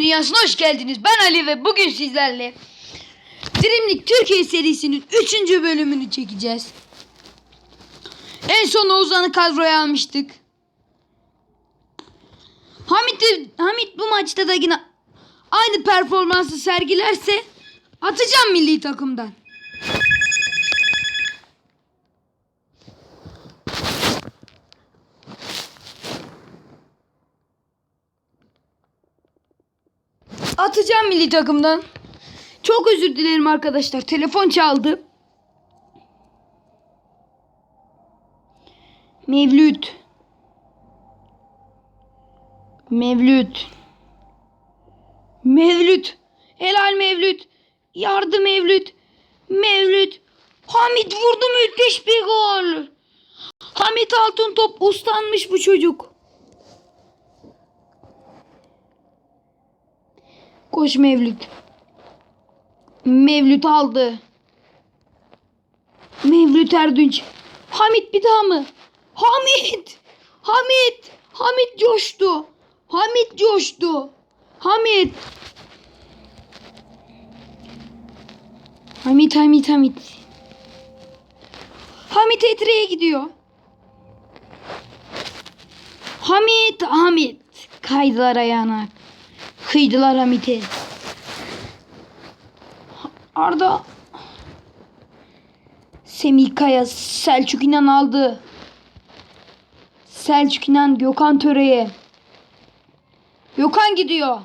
Oyun Dünyası'na hoş geldiniz. Ben Ali ve bugün sizlerle Dreamlik Türkiye serisinin 3. bölümünü çekeceğiz. En son Oğuzhan'ı kadroya almıştık. Hamit, Hamit bu maçta da yine aynı performansı sergilerse atacağım milli takımdan. Atacağım milli takımdan. Çok özür dilerim arkadaşlar. Telefon çaldı. Mevlüt. Mevlüt. Mevlüt. Helal Mevlüt. Yardım Mevlüt. Mevlüt. Hamit vurdu müthiş bir gol. Hamit Altın top uslanmış bu çocuk. Koş Mevlüt. Mevlüt aldı. Mevlüt Erdünç. Hamit bir daha mı? Hamit! Hamit! Hamit coştu. Hamit coştu. Hamit. Hamit, Hamit, Hamit. Hamit Etre'ye gidiyor. Hamit, Hamit. Kaydılar ayağına. Kıydılar Hamit'e. Arda. Semih Kaya Selçuk İnan aldı. Selçuk İnan Gökhan Töre'ye. Gökhan gidiyor.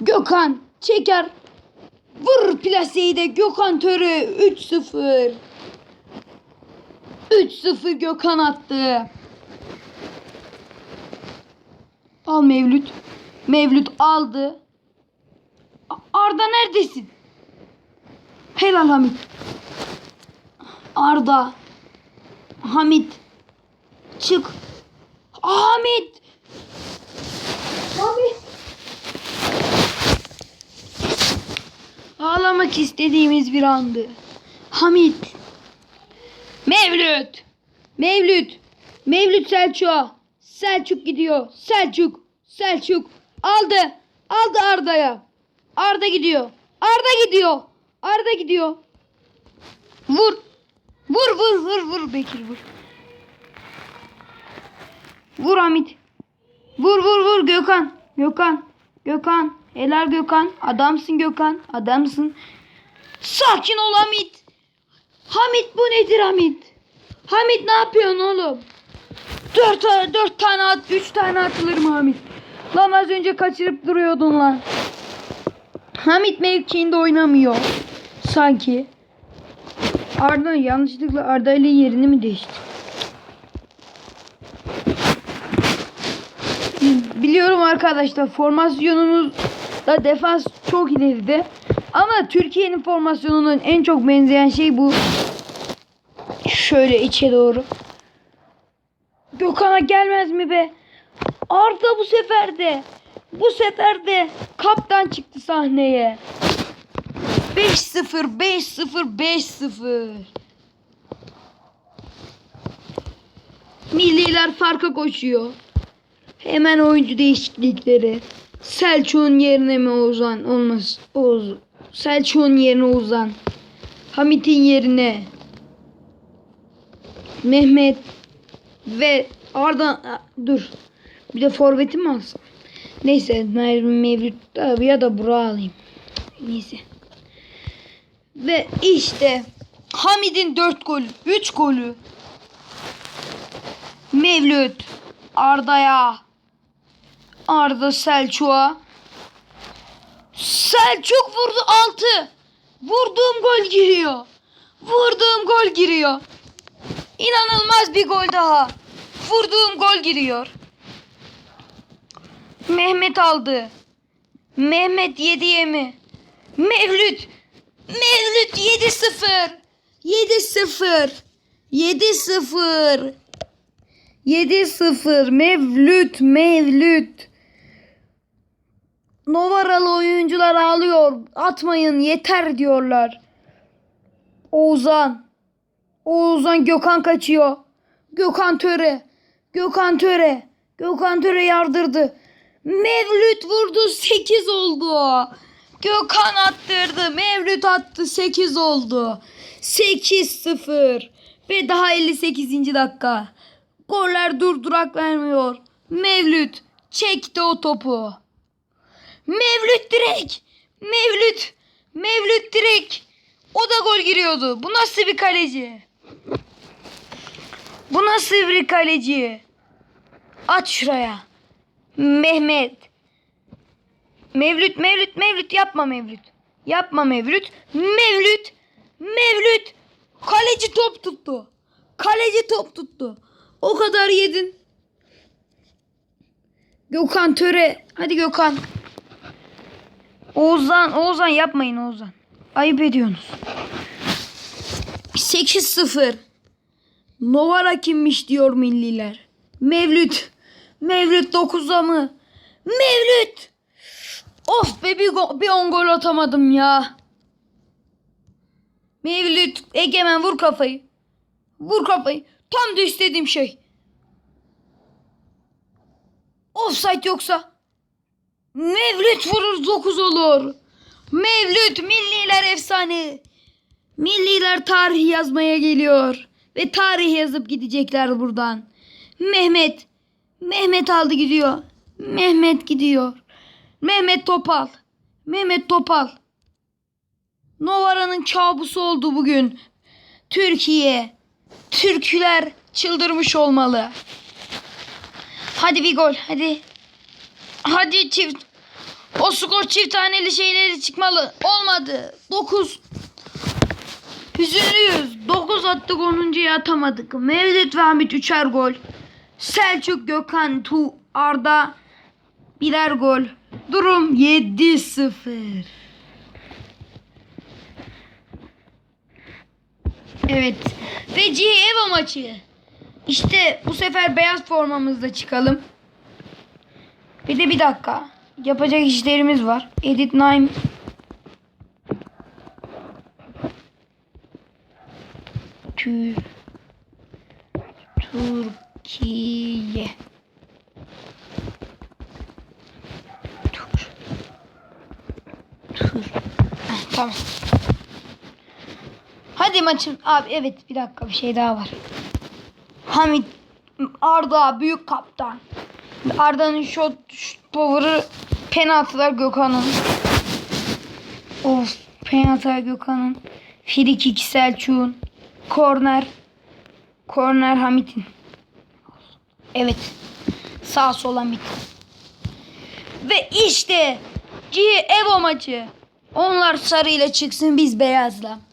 Gökhan çeker. Vur plaseyi de Gökhan Töre 3-0. 3-0 Gökhan attı. Al Mevlüt. Mevlüt aldı. Arda neredesin? Helal Hamit. Arda. Hamit. Çık. Hamit. Hamit. Ağlamak istediğimiz bir andı. Hamit. Mevlüt. Mevlüt. Mevlüt Selçuk. Selçuk gidiyor. Selçuk. Selçuk. Aldı. Aldı Arda'ya. Arda gidiyor. Arda gidiyor. Arda gidiyor. Vur. Vur vur vur vur Bekir vur. Vur Hamit. Vur vur vur Gökhan. Gökhan. Gökhan. Helal Gökhan. Adamsın Gökhan. Adamsın. Sakin ol Hamit. Hamit bu nedir Hamit? Hamit ne yapıyorsun oğlum? Dört, dört tane at, üç tane atılır mı Hamit? Lan az önce kaçırıp duruyordun lan. Hamit mevkiinde oynamıyor. Sanki. Arda yanlışlıkla Arda ile yerini mi değişti? Biliyorum arkadaşlar formasyonumuz da defans çok ileride. Ama Türkiye'nin formasyonunun en çok benzeyen şey bu. Şöyle içe doğru. Gökhan'a gelmez mi be? Arda bu sefer de. Bu sefer de kaptan çıktı sahneye. 5-0, 5-0, 5-0. Milliler farka koşuyor. Hemen oyuncu değişiklikleri. Selçuk'un yerine mi Ozan olmaz? Oğuz. Selçuk'un yerine Ozan. Hamit'in yerine Mehmet ve Arda dur. Bir de forveti mi alsam? Neyse Mevlüt abi ya da Burak'ı alayım. Neyse. Ve işte Hamid'in 4 golü, 3 golü. Mevlüt Arda'ya Arda Selçuk'a Selçuk vurdu 6. Vurduğum gol giriyor. Vurduğum gol giriyor. İnanılmaz bir gol daha. Vurduğum gol giriyor. Mehmet aldı. Mehmet 7'ye mi? Mevlüt. Mevlüt 7-0. 7-0. 7-0. 7-0. Mevlüt. Mevlüt. Novaralı oyuncular ağlıyor. Atmayın yeter diyorlar. Oğuzhan. Oğuzhan Gökhan kaçıyor. Gökhan Töre. Gökhan Töre. Gökhan Töre yardırdı. Mevlüt vurdu 8 oldu. Gökhan attırdı. Mevlüt attı 8 oldu. 8-0. Ve daha 58. dakika. Goller durdurak vermiyor. Mevlüt çekti o topu. Mevlüt direkt. Mevlüt. Mevlüt direkt. O da gol giriyordu. Bu nasıl bir kaleci? Bu nasıl bir kaleci? At şuraya. Mehmet. Mevlüt, Mevlüt, Mevlüt yapma Mevlüt. Yapma Mevlüt. Mevlüt. Mevlüt. Kaleci top tuttu. Kaleci top tuttu. O kadar yedin. Gökhan Töre. Hadi Gökhan. Oğuzhan, Oğuzhan yapmayın Oğuzhan. Ayıp ediyorsunuz. 8-0. Novara kimmiş diyor milliler. Mevlüt. Mevlüt 9'a mı? Mevlüt. Of be bir, bir on gol atamadım ya. Mevlüt. Egemen vur kafayı. Vur kafayı. Tam da istediğim şey. Offside yoksa. Mevlüt vurur 9 olur. Mevlüt milliler efsane. Milliler tarih yazmaya geliyor. Ve tarih yazıp gidecekler buradan. Mehmet. Mehmet aldı gidiyor. Mehmet gidiyor. Mehmet Topal. Mehmet Topal. Novara'nın kabusu oldu bugün. Türkiye. Türküler çıldırmış olmalı. Hadi bir gol. Hadi. Hadi çift. O skor çift taneli şeyleri çıkmalı. Olmadı. 9. Hüzünlüyüz. 9 attık 10'uncuyu atamadık. Mevlüt ve Hamit 3'er gol. Selçuk, Gökhan, Tu, Arda birer gol. Durum 7-0. Evet. Ve G Evo maçı. İşte bu sefer beyaz formamızda çıkalım. Bir de bir dakika. Yapacak işlerimiz var. Edit Nine. Tür Türkiye. Tur. Tur. Heh, tamam. Hadi maçın. Abi evet bir dakika bir şey daha var. Hamit Arda büyük kaptan. Arda'nın shot, shot power'ı penaltılar Gökhan'ın. Of penaltılar Gökhan'ın. Free kick Selçuk'un. Korner. Korner Hamit'in. Evet. Sağ sol Hamit. Ve işte G Evo maçı. Onlar sarıyla çıksın biz beyazla.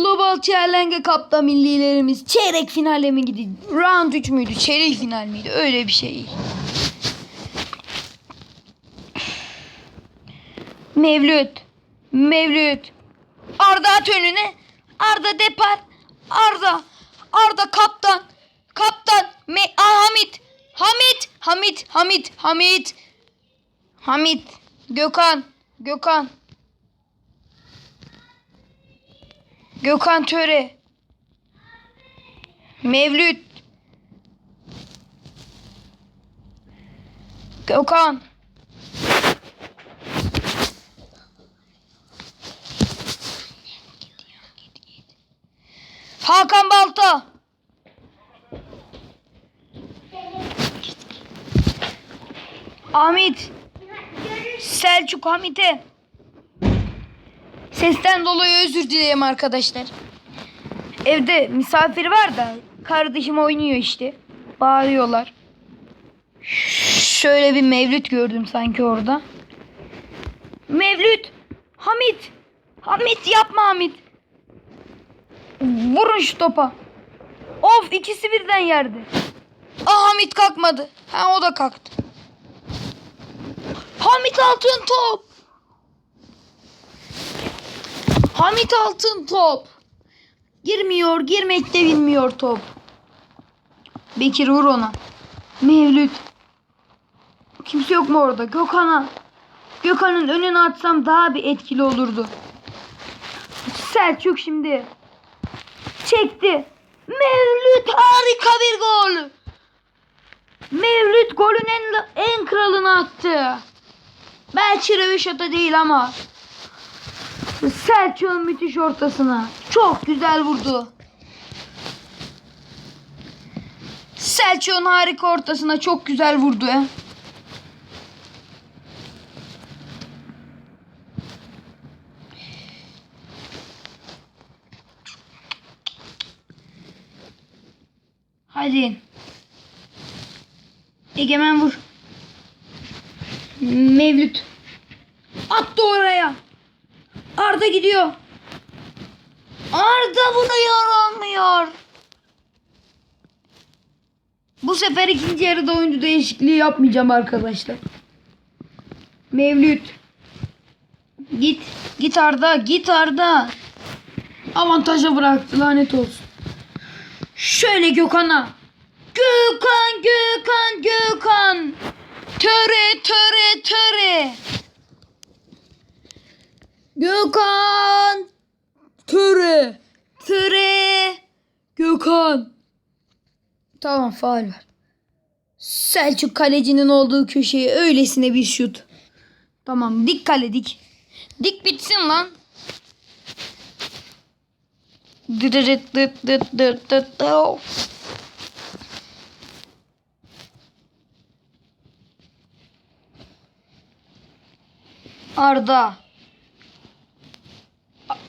Global Challenge Cup'ta millilerimiz çeyrek finale mi gidiyor? Round 3 müydü? Çeyrek final miydi? Öyle bir şey. Mevlüt. Mevlüt. Arda at önüne. Arda depar. Arda. Arda kaptan. Kaptan. Me Aa, Hamit. Hamit. Hamit. Hamit. Hamit. Hamit. Gökhan. Gökhan. Gökhan Töre. Mevlüt. Gökhan. Hakan Balta. Ahmet. Selçuk Hamit'e. Sesten dolayı özür dileyim arkadaşlar. Evde misafir var da kardeşim oynuyor işte. Bağırıyorlar. Şöyle bir mevlüt gördüm sanki orada. Mevlüt. Hamit. Hamit yapma Hamit. Vurun şu topa. Of ikisi birden yerde. Ah Hamit kalkmadı. Ha o da kalktı. Hamit altın top. Hamit altın top. Girmiyor, girmek de bilmiyor top. Bekir vur ona. Mevlüt. Kimse yok mu orada? Gökhan'a. Gökhan'ın önüne atsam daha bir etkili olurdu. Selçuk şimdi. Çekti. Mevlüt harika bir gol. Mevlüt golün en, en kralını attı. Belki röveşata değil ama. Selçuk'un müthiş ortasına. Çok güzel vurdu. Selçuk'un harika ortasına çok güzel vurdu. ya. Hadi. Egemen vur. Mevlüt. Attı oraya. Arda gidiyor. Arda vuruyor olmuyor. Bu sefer ikinci yarıda oyuncu değişikliği yapmayacağım arkadaşlar. Mevlüt. Git. Git Arda. Git Arda. Avantaja bıraktı lanet olsun. Şöyle Gökhan'a. Gökhan, Gökhan, Gökhan. Töre, töre, töre. Gökhan. Töre. Töre. Gökhan. Tamam faal ver. Selçuk kalecinin olduğu köşeye öylesine bir şut. Tamam dik kale dik. Dik bitsin lan. Dırırıt dıt. Arda.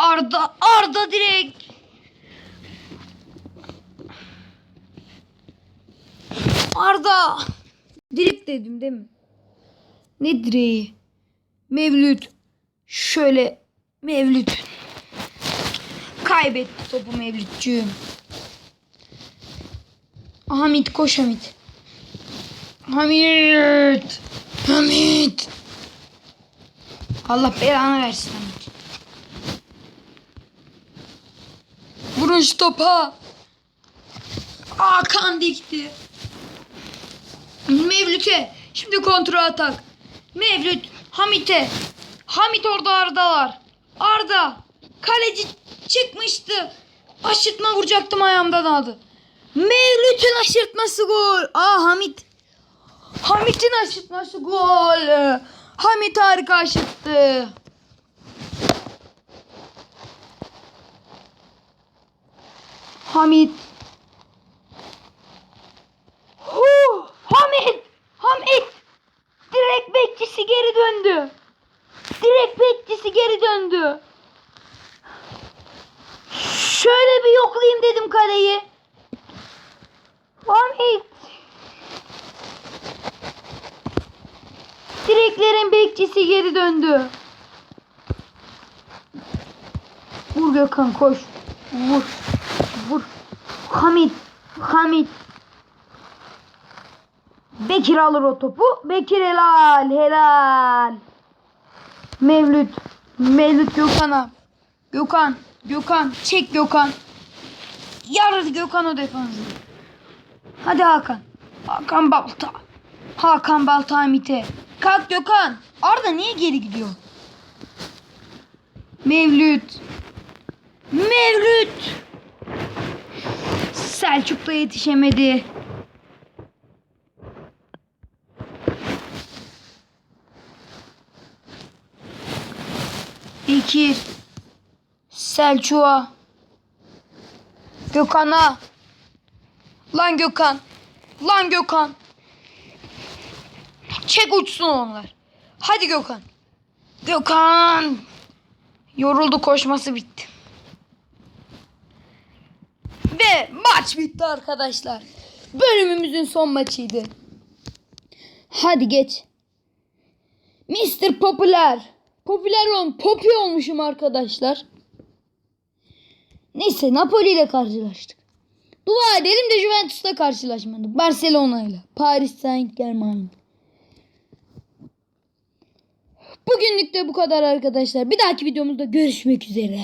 Arda, Arda direkt. Arda. Direkt dedim değil mi? Ne direği? Mevlüt. Şöyle Mevlüt. Kaybetti topu Mevlütçüğüm. Hamit koş Hamit. Hamit. Hamit. Allah belanı versin Hamit. Vurun şu topa. Hakan dikti. Mevlüt'e. Şimdi kontrol atak. Mevlüt. Hamit'e. Hamit orada Arda var. Arda. Kaleci çıkmıştı. Aşırtma vuracaktım ayağımdan aldı. Mevlüt'ün aşırtması gol. Aa Hamit. Hamit'in aşırtması gol. Hamit harika aşırttı. Hamit. Huh, Hamit. Hamit. Direkt bekçisi geri döndü. Direkt bekçisi geri döndü. Şöyle bir yoklayayım dedim kaleyi. Hamit. Direklerin bekçisi geri döndü. Vur Gökhan koş. Vur. Hamit. Hamit. Bekir alır o topu. Bekir helal. Helal. Mevlüt. Mevlüt Gökhan'a. Gökhan. Gökhan. Çek Gökhan. Yar Gökhan o defansı. Hadi Hakan. Hakan Balta. Hakan Balta Hamit'e. Kalk Gökhan. Arda niye geri gidiyor? Mevlüt. Mevlüt. Selçuk da yetişemedi. Bekir. Selçuk'a. Gökhan'a. Lan Gökhan. Lan Gökhan. Çek uçsun onlar. Hadi Gökhan. Gökhan. Yoruldu koşması bitti. Ve maç bitti arkadaşlar. Bölümümüzün son maçıydı. Hadi geç. Mr. Popüler. Popüler olun. Popi olmuşum arkadaşlar. Neyse Napoli ile karşılaştık. Dua edelim de Juventus'la karşılaşmadık. Barcelona ile. Paris Saint Germain. Bugünlük de bu kadar arkadaşlar. Bir dahaki videomuzda görüşmek üzere.